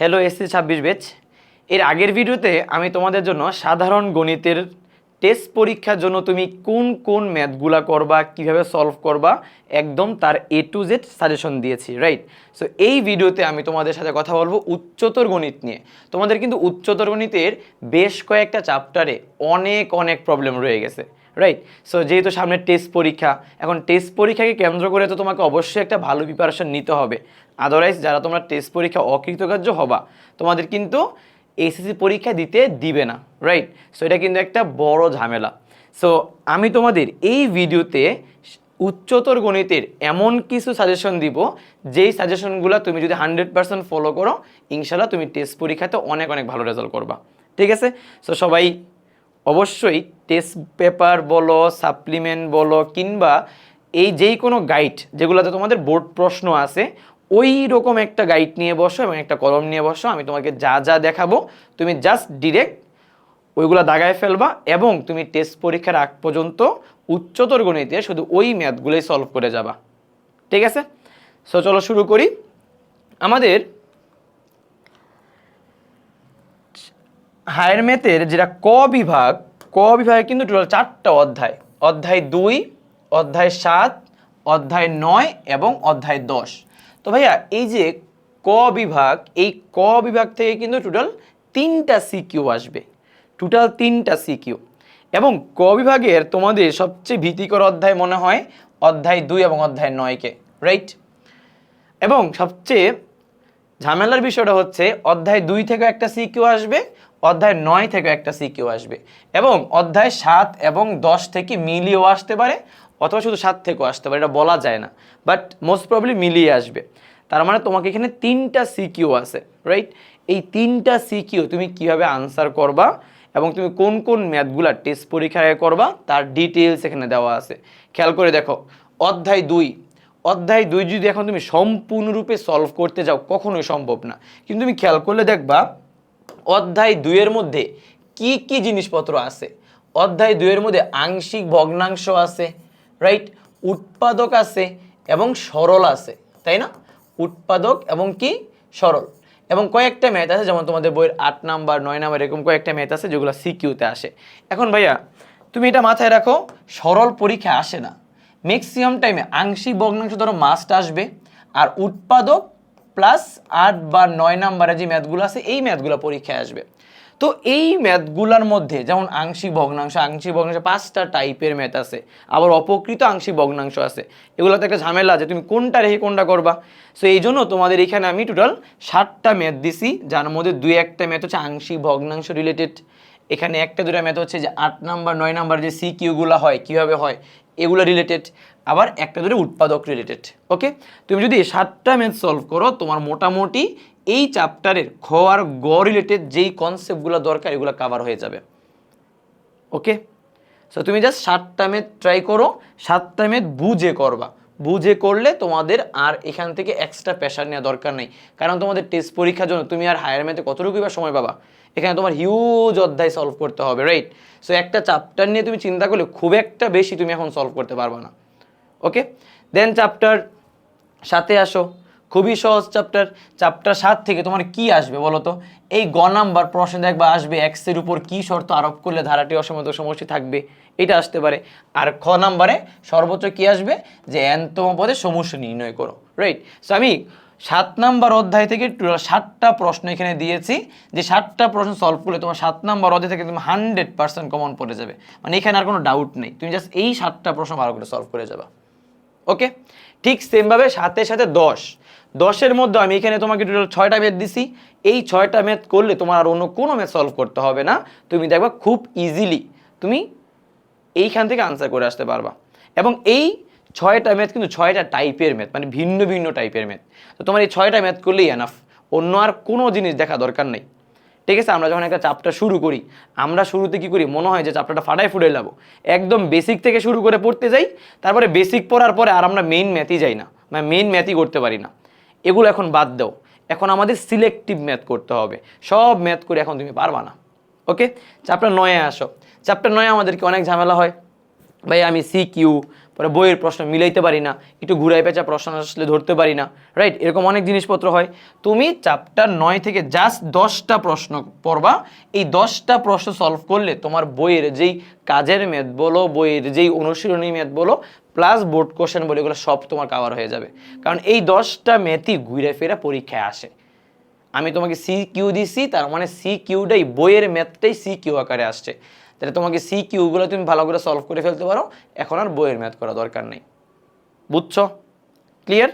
Hello SC ছাব্বিশ বেচ এর আগের ভিডিওতে আমি তোমাদের জন্য সাধারণ গণিতের টেস্ট পরীক্ষার জন্য তুমি কোন কোন ম্যাথগুলা করবা, কীভাবে সলভ করবা, একদম তার এ টু জেড সাজেশন দিয়েছি রাইট সো এই ভিডিওতে আমি তোমাদের সাথে কথা বলব উচ্চতর গণিত নিয়ে। তোমাদের কিন্তু উচ্চতর গণিতের বেশ কয়েকটা চ্যাপ্টারে অনেক অনেক প্রবলেম রয়ে গেছে। রাইট সো যেহেতু সামনে টেস্ট পরীক্ষা, এখন টেস্ট পরীক্ষাকে কেন্দ্র করে তো তোমাকে অবশ্যই একটা ভালো প্রিপারেশন নিতে হবে। আদারওয়াইজ যারা তোমরা টেস্ট পরীক্ষা অকৃতকার্য হবা, তোমাদের কিন্তু এসএসসি পরীক্ষা দিতে দিবে না। রাইট সো এটা কিন্তু একটা বড় ঝামেলা। সো আমি তোমাদের এই ভিডিওতে উচ্চতর গণিতের এমন কিছু সাজেশন দিব, যেই সাজেশনগুলো তুমি যদি হান্ড্রেড পার্সেন্ট ফলো করো ইনশাল্লাহ তুমি টেস্ট পরীক্ষাতে অনেক অনেক ভালো রেজাল্ট করবা। ঠিক আছে? সো সবাই অবশ্যই টেস্ট পেপার বলো সাপ্লিমেন্ট বলো কিংবা এই যেই কোনো গাইড যেগুলোতে তোমাদের বোর্ড প্রশ্ন আছে ওই রকম একটা গাইড নিয়ে বসো এবং একটা কলম নিয়ে বসো, আমি তোমাকে যা যা দেখাবো, তুমি জাস্ট ডিরেক্ট ওইগুলো দাগায় ফেলবা এবং তুমি টেস্ট পরীক্ষার আগ পর্যন্ত উচ্চতর গণিতে শুধু ওই ম্যাথগুলোই সলভ করে যাবা। ঠিক আছে? সো চলো শুরু করি। আমাদের হায়ার ম্যাথের যেটা ক বিভাগ, ক বিভাগে কিন্তু টোটাল চারটা অধ্যায়। অধ্যায় দুই, অধ্যায় সাত, অধ্যায় নয় এবং অধ্যায় দশ। তো ভাইয়া, এই যে ক বিভাগ, এই ক বিভাগ থেকে কিন্তু টোটাল তিনটা সিকিউ আসবে। টোটাল তিনটা সিকিউ এবং ক বিভাগের তোমাদের সবচেয়ে ভীতিকর অধ্যায় মনে হয় অধ্যায় দুই এবং অধ্যায় নয়কে রাইট এবং সবচেয়ে ঝামেলার বিষয়টা হচ্ছে অধ্যায় দুই থেকে একটা সিকিউ আসবে, অধ্যায় নয় থেকে একটা সিকিউ আসবে। এবং অধ্যায় সাত এবং দশ থেকে মিলিয়েও আসতে পারে, অথবা শুধু সাত থেকেও আসতে পারে, এটা বলা যায় না। বাট মোস্ট প্রবলি মিলিয়ে আসবে। তার মানে তোমাকে এখানে তিনটা সিকিউ আছে রাইট এই তিনটা সিকিউ তুমি কীভাবে আনসার করবা এবং তুমি কোন কোন ম্যাথগুলা টেস্ট পরীক্ষায় করবা, তার ডিটেলস এখানে দেওয়া আছে। খেয়াল করে দেখো, অধ্যায় দুই অধ্যায় দুই যদি এখন তুমি সম্পূর্ণরূপে সলভ করতে যাও, কখনোই সম্ভব না। কিন্তু তুমি খেয়াল করলে দেখবা, অধ্যায় দুইয়ের মধ্যে কি কি জিনিসপত্র আছে? অধ্যায় দুইয়ের মধ্যে আংশিক, ভগ্নাংশ আছে রাইট উৎপাদক আছে এবং সরল আছে, তাই না? উৎপাদক এবং কি? সরল। এবং কয়েকটা ম্যাথ আছে, যেমন তোমাদের বইয়ের আট নাম্বার, নয় নাম্বার, এরকম কয়েকটা ম্যাথ আছে, যেগুলো সিকিউতে আসে। এখন ভাইয়া, তুমি এটা মাথায় রাখো, সরল পরীক্ষা আসে না। ম্যাক্সিমাম টাইমে আংশিক ভগ্নাংশ ধরো মাস্ট আসবে, আর উৎপাদক প্লাস আট বা নয় নাম্বারে যে ম্যাথগুলো আছে, এই ম্যাথগুলো পরীক্ষায় আসবে। তো এই ম্যাথগুলোর মধ্যে যেমন আংশিক ভগ্নাংশ আংশিক ভগ্নাংশ পাঁচটা টাইপের ম্যাথ আছে, আবার অপকৃত আংশিক ভগ্নাংশ আছে। এগুলোতে একটা ঝামেলা আছে, তুমি কোনটা রেখে কোনটা করবা। সো এই জন্য তোমাদের এখানে আমি টোটাল ষাটটা ম্যাথ দিছি, যার মধ্যে দুই একটা ম্যাথ হচ্ছে আংশিক ভগ্নাংশ রিলেটেড এখানে একটা দুটা ম্যাথ হচ্ছে যে আট নাম্বার, নয় নাম্বার যে সি কিউগুলো হয়, কীভাবে হয়, এগুলো রিলেটেড আবার একটা দুটো উৎপাদক রিলেটেড ওকে তুমি যদি সাতটা ম্যাথ সলভ করো, তোমার মোটামুটি এই চ্যাপ্টারের খ আর গ রিলেটেড যেই কনসেপ্টগুলো দরকার, এগুলো কাভার হয়ে যাবে ওকে সো তুমি জাস্ট সাতটা ম্যাথ ট্রাই করো, সাতটা মেথ বুঝে করবা। বুঝে করলে তোমাদের আর এখান থেকে এক্সট্রা প্রেশার নেওয়া দরকার নেই। কারণ তোমাদের টেস্ট পরীক্ষার জন্য তুমি আর হায়ার ম্যাথে কতটুকুই বা সময় পাবা? এখানে তোমার হিউজ অধ্যায় সলভ করতে হবে রাইট সো একটা চ্যাপ্টার নিয়ে তুমি চিন্তা করলে খুব একটা বেশি তুমি এখন সলভ করতে পারবা না। ওকে দেন চ্যাপ্টার সাথে আসো। খুবই সহজ চ্যাপ্টার চ্যাপ্টার সাত থেকে তোমার কি আসবে বলো তো? এই গ নাম্বার প্রশ্ন দেখবা আসবে এক্সের উপর কি শর্ত আরোপ করলে ধারাটি অসমত সমষ্টি থাকবে? এটা আসতে পারে। আর খ নাম্বারে সর্বোচ্চ কি আসবে? যে এনতম পদে সমস্যা নির্ণয় করো রাইট সো আমি সাত নাম্বার অধ্যায় থেকে সাতটা প্রশ্ন এখানে দিয়েছি। যে সাতটা প্রশ্ন সলভ করলে তোমার সাত নাম্বার অধ্যায় থেকে তুমি হান্ড্রেড পার্সেন্ট কমন পড়ে যাবে। মানে এখানে আর কোনো ডাউট নেই। তুমি জাস্ট এই সাতটা প্রশ্ন ভালো করে সলভ করে যাবা। ওকে ঠিক সেমভাবে সাথে সাথে দশ। দশের মধ্যে আমি এখানে তোমাকে টোটাল ছয়টা ম্যাথ দিছি। এই ছয়টা ম্যাথ করলে তোমার আর অন্য কোনো ম্যাথ সলভ করতে হবে না। তুমি দেখবা খুব ইজিলি তুমি এইখান থেকে আনসার করে আসতে পারবা। এবং এই ছয়টা ম্যাথ কিন্তু ছয়টা টাইপের ম্যাথ মানে ভিন্ন ভিন্ন টাইপের ম্যাথ তো তোমার এই ছয়টা ম্যাথ করলেই এনাফ অন্য আর কোনো জিনিস দেখা দরকার নেই। ঠিক আছে, আমরা যখন একটা চাপটা শুরু করি, আমরা শুরুতে কি করি? মনে হয় যে চাপটা ফাটায় ফুটে যাব। একদম বেসিক থেকে শুরু করে পড়তে যাই, তারপরে বেসিক পড়ার পরে আর আমরা মেইন ম্যাথই যাই না। মানে মেইন ম্যাথই করতে পারি না। এগুলো এখন বাদ দাও। এখন আমাদের সিলেক্টিভ ম্যাথ করতে হবে। সব ম্যাথ করে এখন তুমি পারবা না। ওকে চ্যাপ্টার নয়ে আসো। চ্যাপ্টার নয়ে আমাদেরকে অনেক ঝামেলা হয়। ভাই, আমি সি কিউ পরে বইয়ের প্রশ্ন মিলাইতে পারি না, একটু ঘুরাই পেঁচা প্রশ্ন আসলে ধরতে পারি না রাইট এরকম অনেক জিনিসপত্র হয়। তুমি চ্যাপ্টার নয় থেকে জাস্ট দশটা প্রশ্ন পড়বা, এই দশটা প্রশ্ন সলভ করলে তোমার বইয়ের যেই কাজের ম্যাথ বলো, বইয়ের যেই অনুশীলনী ম্যাথ বলো প্লাস বোর্ড কোশ্চেন বলে, এগুলো সব তোমার কাভার হয়ে যাবে। কারণ এই দশটা ম্যাথই ঘুরে ফেরা পরীক্ষায় আসে। আমি তোমাকে সি কিউ দিছি, তার মানে সি কিউটাই বইয়ের ম্যাথটাই সি কিউ আকারে আসছে। তাহলে তোমাকে সি কিউগুলো তুমি ভালো করে সলভ করে ফেলতে পারো। এখন আর বইয়ের ম্যাথ করা দরকার নেই। বুঝছ? ক্লিয়ার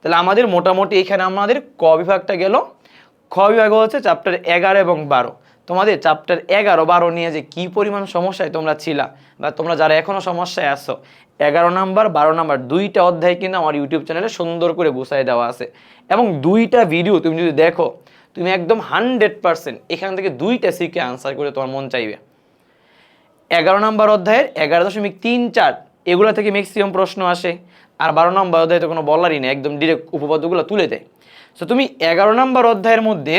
তাহলে আমাদের মোটামুটি এখানে আমাদের ক বিভাগটা গেল। খ বিভাগ হচ্ছে চ্যাপ্টার এগারো এবং বারো। তোমাদের চ্যাপ্টার এগারো বারো নিয়ে যে কি পরিমাণ সমস্যায় তোমরা ছিলা বা তোমরা যারা এখনও সমস্যায় আসো এগারো নাম্বার, বারো নাম্বার দুইটা অধ্যায় কিন্তু আমার ইউটিউব চ্যানেলে সুন্দর করে গুছাই দেওয়া আছে। এবং দুইটা ভিডিও তুমি যদি দেখো, তুমি একদম হান্ড্রেড পার্সেন্ট এখান থেকে দুইটা সিকে আনসার করে তোমার মন চাইবে। এগারো নম্বর অধ্যায়ের এগারো দশমিক তিন চার, এগুলো থেকে ম্যাক্সিমাম প্রশ্ন আসে। আর বারো নম্বর অধ্যায় তো কোনো বলারই নেই, একদম ডিরেক্ট উপপাদ্যগুলো তুলে দেয়। সো তুমি এগারো নম্বর অধ্যায়ের মধ্যে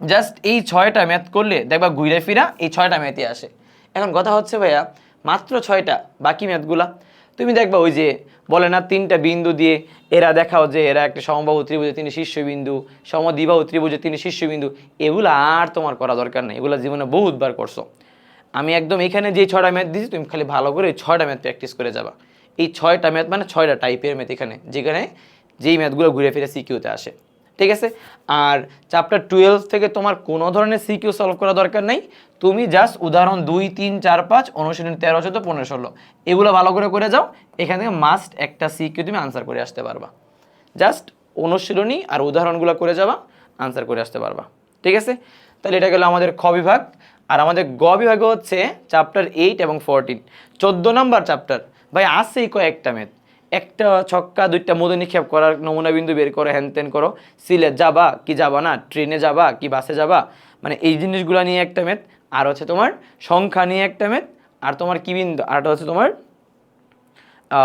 জাস্ট এই ছয়টা ম্যাথ করলে দেখবা ঘুরে ফিরা এই ছয়টা ম্যাথই আসে। এখন কথা হচ্ছে ভাইয়া, মাত্র ছয়টা, বাকি ম্যাথগুলা তুমি দেখবা ওই যে বলে না, তিনটা বিন্দু দিয়ে এরা দেখাও যে এরা একটা সমবাহু ত্রিভুজে তিনি শীর্ষবিন্দু, সমদ্বিবাহু ত্রিভুজে তিনি শীর্ষবিন্দু, এগুলো আর তোমার করা দরকার নেই, এগুলো জীবনে বহুতবার করছ। আমি একদম এখানে যে ছয়টা ম্যাথ দিয়েছি, তুমি খালি ভালো করে ওই ছয়টা ম্যাথ প্র্যাকটিস করে যাবা। এই ছয়টা ম্যাথ মানে ছয়টা টাইপের ম্যাথ এখানে, যেখানে যেই ম্যাথগুলো ঘুরে ফিরে সিকিউতে আসে। ঠিক আছে? আর চ্যাপ্টার টুয়েলভ থেকে তোমার কোনো ধরনের সিকিউ সলভ করা দরকার নেই। তুমি জাস্ট উদাহরণ দুই, তিন, চার, পাঁচ, অনুশীলন তেরো, চোদ্দ, পনেরো, ষোলো, এগুলো ভালো করে করে যাও। এখান থেকে মাস্ট একটা সিকিউ তুমি আনসার করে আসতে পারবা। জাস্ট অনুশীলনী আর উদাহরণগুলো করে যাবা আনসার করে আসতে পারবা। ঠিক আছে? তাহলে এটা গেলো আমাদের খ বিভাগ। আর আমাদের গ বিভাগে হচ্ছে চ্যাপ্টার এইট এবং ফোরটিন চোদ্দ নাম্বার চ্যাপ্টার ভাই আসছেই কয়েকটা ম্যাথ একটা ছক্কা, দুইটা মধু নিক্ষেপ করার নমুনা বিন্দু বের করো হ্যান ত্যান করো। সিলেট যাবা কি যাবা না ট্রেনে যাবা কি বাসে যাবা? মানে এই জিনিসগুলো নিয়ে একটা ম্যাথ আর হচ্ছে তোমার সংখ্যা নিয়ে একটা ম্যাথ আর তোমার কি বিন্দু? আরটা হচ্ছে তোমার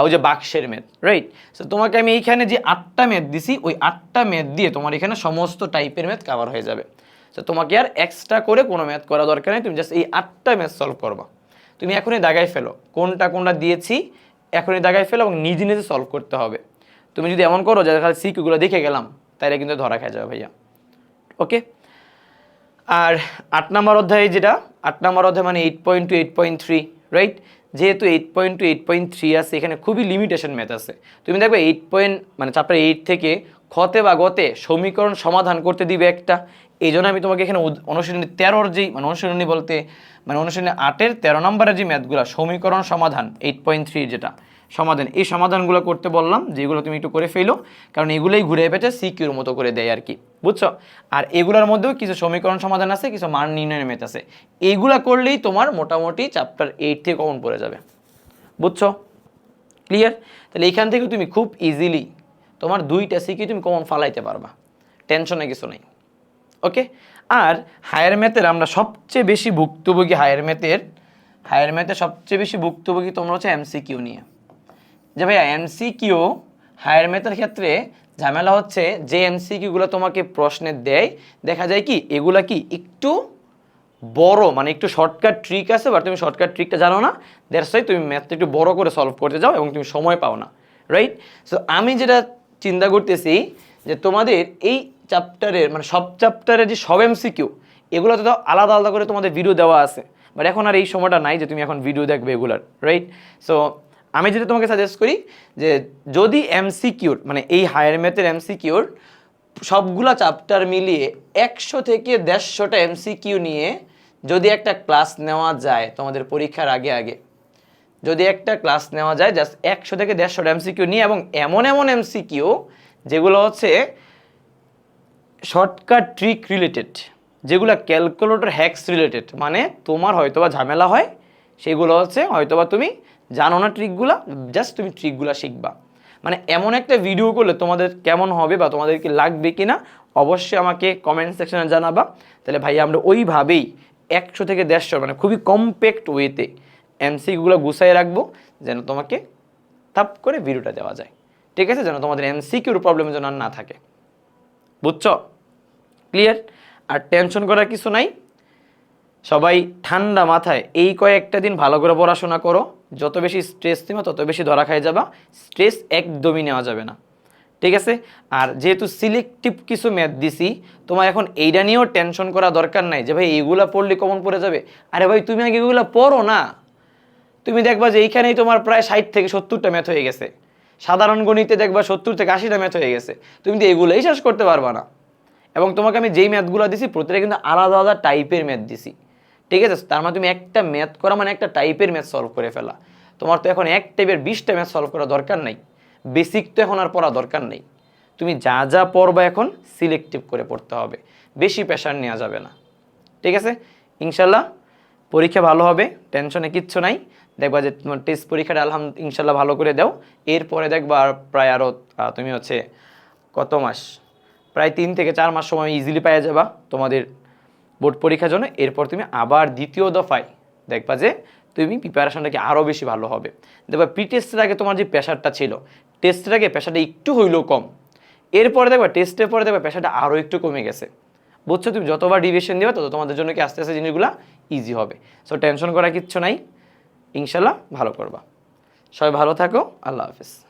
ওই যে বাক্সের মেদ রাইট সো তোমাকে আমি এইখানে যে আটটা মেদ দিছি, ওই আটটা মেদ দিয়ে তোমার এখানে সমস্ত টাইপের মেদ কভার হয়ে যাবে। সো তোমাকে আর এক্সট্রা করে কোনো ম্যাথ করা দরকার নেই, তুমি জাস্ট এই আটটা ম্যাথ সলভ করবা। তুমি এখনই দাগায় ফেলো, কোনটা কোনটা দিয়েছি এখনই দাগায় ফেলো এবং নিজে নিজে সলভ করতে হবে। তুমি যদি এমন করো যে খালি সিকিউগুলো দেখে গেলাম তাহলে কিন্তু ধরা খেয়ে যাবে ভাইয়া। ওকে? আর আট নম্বর অধ্যায়ে যেটা, আট নম্বর অধ্যায় মানে eight point two eight point three right যেহেতু eight point two eight point three আছে, এখানে খুবই লিমিটেশন ম্যাথ আছে। তুমি দেখবে এইট পয়েন্ট মানে চ্যাপ্টার এইট থেকে খতে বা গতে সমীকরণ সমাধান করতে দিবে একটা। এই জন্য আমি তোমাকে এখানে অনুশীলনী তেরোর যেই মানে অনুশীলনী বলতে মানে অনুশীলনী আটের তেরো নম্বরের যে ম্যাথগুলো, সমীকরণ সমাধান এইট পয়েন্ট থ্রি যেটা, সমাধান। এই সমাধানগুলো করতে বললাম, যেগুলো তুমি একটু করে ফেলো, কারণ এগুলোই ঘুরে পেঁচে সিকিউর মতো করে দেয় আর কি। বুঝছ? আর এগুলোর মধ্যেও কিছু সমীকরণ সমাধান আছে, কিছু মান নির্ণয়ের মেথ আছে। এইগুলো করলেই তোমার মোটামুটি চ্যাপ্টার এইট থেকে কমন পড়ে যাবে। বুঝছ? ক্লিয়ার তাহলে এইখান থেকে তুমি খুব ইজিলি তোমার দুইটা সিকিউ তুমি কমন ফালাইতে পারবা। টেনশনে কিছু নেই। ওকে আর হায়ার ম্যাথের আমরা সবচেয়ে বেশি ভুক্তভোগী হায়ার ম্যাথের হায়ার ম্যাথের সবচেয়ে বেশি ভুক্তভোগী তোমরা হচ্ছে এমসিকিউ নিয়ে। যে ভাইয়া এমসিকিউ হায়ার ম্যাথের ক্ষেত্রে ঝামেলা হচ্ছে যে এমসিকিউগুলো তোমাকে প্রশ্নে দেয়, দেখা যায় কি এগুলা কি একটু বড় মানে একটু শর্টকাট ট্রিক আছে বাট তুমি শর্টকাট ট্রিকটা জানো না দ্যাটস তুমি ম্যাথটা একটু বড় করে সলভ করতে যাও এবং তুমি সময় পাও না রাইট সো আমি যেটা চিন্তা করতেছি যে তোমাদের এই চ্যাপ্টারের মানে সব চ্যাপ্টারের যে সব এমসিকিউ এগুলো তো আলাদা আলাদা করে তোমাদের ভিডিও দেওয়া আছে। বাট এখন আর এই সময়টা নাই যে তুমি এখন ভিডিও দেখবে এগুলার রাইট সো আমি যেটা তোমাকে সাজেস্ট করি যে যদি এমসিকিউর মানে এই হায়ার ম্যাথের এমসিকিউর সবগুলা চ্যাপ্টার মিলিয়ে একশো থেকে দেড়শোটা এমসিকিউ নিয়ে যদি একটা ক্লাস নেওয়া যায় তোমাদের পরীক্ষার আগে আগে যদি একটা ক্লাস নেওয়া যায় জাস্ট একশো থেকে দেড়শোটা এমসিকিউ নিয়ে এবং এমন এমন এমসিকিউ যেগুলো হচ্ছে শর্টকাট ট্রিক রিলেটেড যেগুলো ক্যালকুলেটর হ্যাক্স রিলেটেড মানে তোমার হয়তোবা ঝামেলা হয়, সেগুলো হচ্ছে হয়তোবা তুমি জানো না ট্রিকগুলো জাস্ট তুমি ট্রিকগুলো শিখবা। মানে এমন একটা ভিডিও করলে তোমাদের কেমন হবে বা তোমাদেরকে লাগবে কি না অবশ্যই আমাকে কমেন্ট সেকশনে জানাবা। তাহলে ভাই আমরা ওইভাবেই একশো থেকে দেড়শো মানে খুবই কম্প্যাক্ট ওয়েতে এমসিগুলো গুছাই রাখব, যেন তোমাকে তাপ করে ভিডিওটা দেওয়া যায়। ঠিক আছে? যেন তোমাদের এমসিকিউর প্রবলেম যেন না থাকে। বুঝছ? ক্লিয়ার আর টেনশন করার কিছু নাই। সবাই ঠান্ডা মাথায় এই কয়েকটা দিন ভালো করে পড়াশোনা করো। যত বেশি স্ট্রেস নেবা তত বেশি ধরা খাই যাবা। স্ট্রেস একদমই নেওয়া যাবে না। ঠিক আছে? আর যেহেতু সিলেক্টিভ কিছু ম্যাথ দিছি, তোমার এখন এইটা নিয়েও টেনশন করা দরকার নাই যে, ভাই এইগুলা পড়লে কমন পড়ে যাবে? আরে ভাই, তুমি আগে এগুলো পড়ো না। তুমি দেখবা যে এইখানেই তোমার প্রায় ষাট থেকে সত্তরটা ম্যাথ হয়ে গেছে। সাধারণ গণিতে দেখবা সত্তর থেকে আশিটা ম্যাথ হয়ে গেছে। তুমি তো এগুলোই শেষ করতে পারবা না। এবং তোমাকে আমি যেই ম্যাথগুলো দিছি, প্রতিটা কিন্তু আলাদা আলাদা টাইপের ম্যাথ দিছি। ঠিক আছে? তার মানে তুমি একটা ম্যাথ করা মানে একটা টাইপের ম্যাথ সলভ করে ফেলা। তোমার তো এখন এক টাইপের বিশটা ম্যাথ সলভ করা দরকার নাই। বেসিক তো এখন আর পড়া দরকার নেই। তুমি যা যা পড়বা এখন সিলেক্টিভ করে পড়তে হবে। বেশি প্রেশার নেওয়া যাবে না। ঠিক আছে? ইনশাল্লাহ পরীক্ষা ভালো হবে টেনশনে কিচ্ছু নাই। দেখবা যে তোমার টেস্ট পরীক্ষাটা আলহাম ইনশাল্লাহ ভালো করে দাও। এরপরে দেখবা আর প্রায় আরও তুমি হচ্ছে কত মাস? প্রায় তিন থেকে চার মাস সময় ইজিলি পেয়ে যাবা তোমাদের বোর্ড পরীক্ষার জন্য। এরপর তুমি আবার দ্বিতীয় দফায় দেখবা যে তুমি প্রিপারেশনটাকে আরও বেশি ভালো হবে। দেখবা প্রি টেস্টের আগে তোমার যে প্রেশারটা ছিল টেস্টের আগে প্রেশারটা একটু হইলেও কম। এরপরে দেখবা টেস্টের পরে দেখবা প্রেশারটা আরও একটু কমে গেছে। বুঝছ, তুমি যতবার ডিভিশন দেবে, তত তোমাদের জন্য কি আস্তে আস্তে জিনিসগুলো ইজি হবে। সো টেনশন করা কিচ্ছু নাই। ইনশাল্লাহ ভালো করবা। সবাই ভালো থাকো। আল্লাহ হাফিজ।